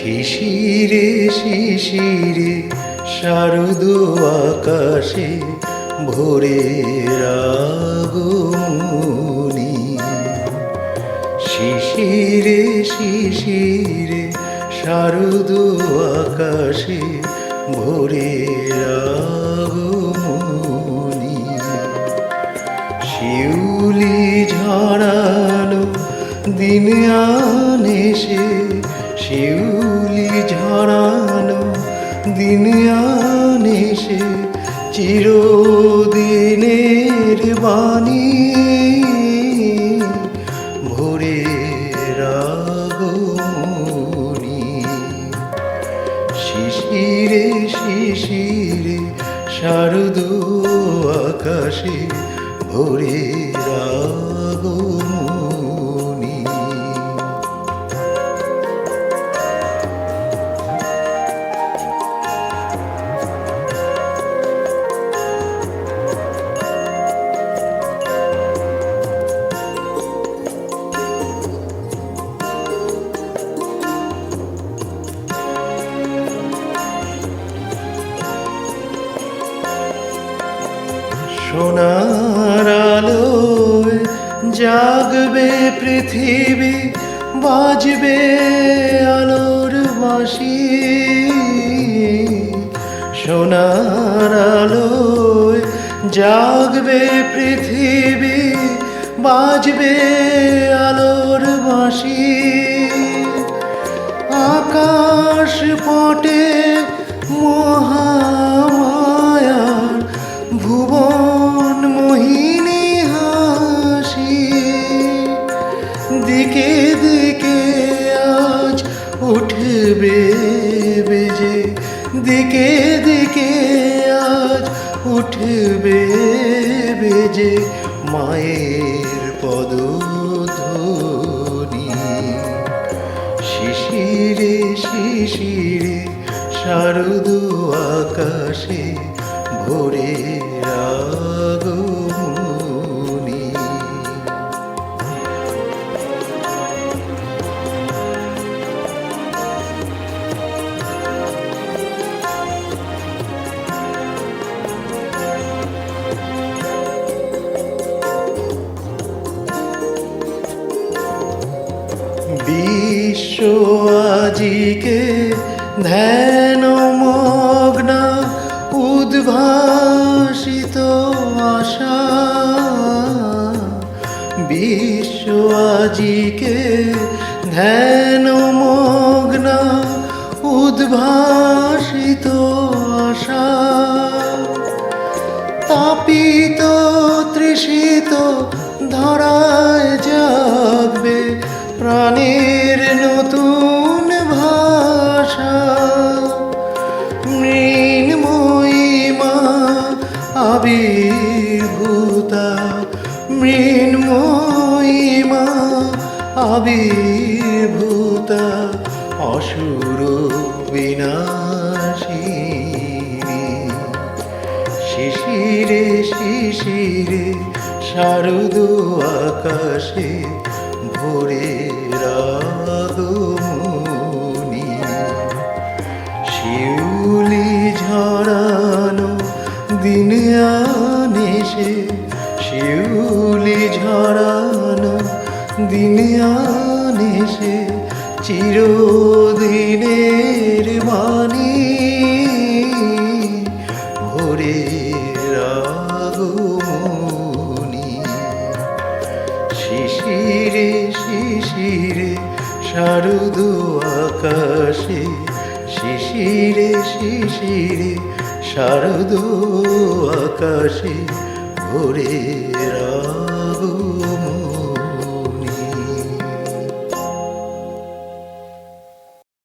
শিশিরে শিশিরে, শারদ আকাশে ভোরে রাগমনি শিশিরে শিশিরে, শারদ আকাশে ভোরে রাগমনি শিউলি ঝরানো দিন আনে সে শিউলি ঝরানো দিন আনে সে, চিরদিনের বাণী। ভোরে রাগমনি শিশিরে শিশিরে শারদ আকাশে ভোরে রাগমনি সোনার আলোয় জাগবে পৃথিবী, বাজবে আলোর বাঁশি। সোনার আলোয় জাগবে পৃথিবী, বাজবে আলোর বাঁশি। আকাশ পটে মহামায়ার দিকে দিকে আজ উঠবে বেজে। দিকে দিকে আজ উঠবে বেজে মায়ের পদধ্বনি। শিশিরে শিশিরে শারদ আকাশে ভোরে রাগমনি বিশ্ব আজিকে ধ্যান মগ্ন উদ্ভাসিত আশা। বিশ্ব আজিকে ধ্যান প্রাণের নতুন ভাষা। মৃন্ময়ীমা আবির্ভূতা। মৃন্ময়ীমা আবির্ভূতা। অসুর বিনাশিনী। শিশিরে শিশিরে শারদ আকাশে ভোরে আনে শিউলি ঝরানো, দিন আনে সে চিরদিনের বাণী। ভোরে রাগমনি শিশিরে শিশিরে শারদ আকাশে, শিশিরে শিশিরে শারদ আকাশে ভোরের মোর